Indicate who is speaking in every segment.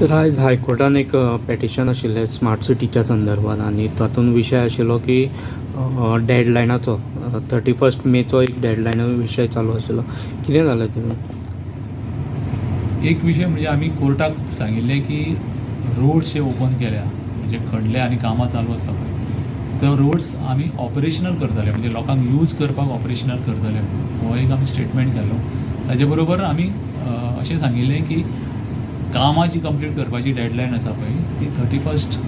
Speaker 1: तर आयज हायकोर्टान एक पेटिशन आशिल्लें स्मार्ट सिटीच्या संदर्भात आनी तातूंत विशय आशिल्लो की डेडलायनाचो थर्टी फर्स्ट मेचो एक डेडलायन विशय चालू आशिल्लो कितें जालें तें
Speaker 2: एक विशय म्हणजे आम्ही कोर्टाक सांगिल्लें की रोड्स जे ओपन केल्या म्हणजे खणले आनी कामां चालू आसा पळय तो रोड्स आमी ऑपरेशनल करतले म्हणजे लोकांक यूज करपाक ऑपरेशनल करतले हो एक आमी स्टेटमेंट केलो. ताजे बरोबर आमी अशें सांगिल्लें की कामां जी कंप्लीट करपाची डेडलायन आसा पळय ती थर्टी फर्स्ट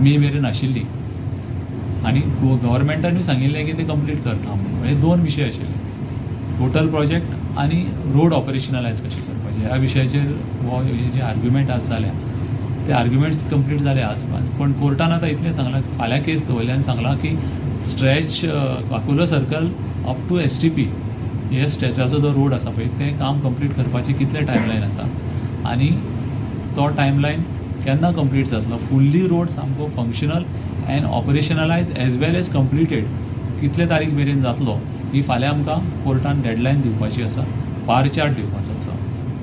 Speaker 2: मे मेरेन आशिल्ली. आनी गव्हर्मेंटानूय सांगिल्लें की ते कंप्लीट करता म्हणून. म्हणजे दोन विशय आशिल्ले. टोटल प्रोजेक्ट आनी रोड ऑपरेशनलायज कशें करपाचें. ह्या विशयाचेर हो हे जे आर्ग्युमेंट आज जाल्या ते आर्ग्युमेंट्स कंप्लीट जाले आसपास. पण कोर्टान आतां इतलें सांगलां फाल्यां केस दवरल्यान सांगलां की stretch Kakulo circle up to S T P हे स्ट्रेचाचो जो रोड आसा पळय तें काम कंप्लीट करपाचें कितलें टायमलायन आसा? आनी तो टायमलायन केन्ना कंप्लीट जातलो फुल्ली रोड सामको functional and operationalise as well as completed कितले तारीख मेरेन जातलो ही फाल्यां आमकां कोर्टान डेडलायन दिवपाची आसा. बार चार्ट दिवपाचो आसा.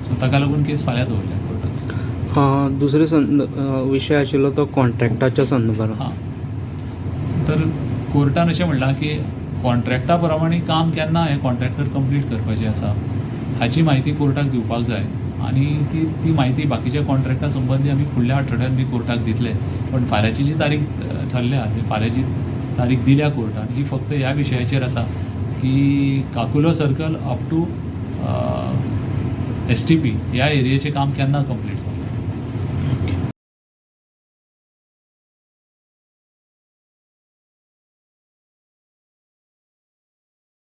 Speaker 2: सो ताका लागून केस फाल्यां दवरल्या कोर्टान
Speaker 1: दुसरे विशय आशिल्लो तो कॉन्ट्रॅक्टाच्या संदर्भात.
Speaker 2: हां. तर कोर्टान अशें म्हणलां की कॉन्ट्रॅक्टा प्रमाणे काम केन्ना हें कॉन्ट्रॅक्टर कंप्लीट करपाचें आसा हाची म्हायती कोर्टाक दिवपाक जाय. आनी ती ती म्हायती बाकीच्या कॉन्ट्रॅक्टा संबंदी आमी फुडल्या आठवड्यात बी कोर्टाक दितले. पण फाल्यांची जी तारीख ठरल्या फाल्यांची तारीख दिल्या कोर्टान ही फक्त ह्या विशयाचेर आसा की Kakulo circle up to S T P ह्या एरियेचें काम केन्ना कंप्लीट जाता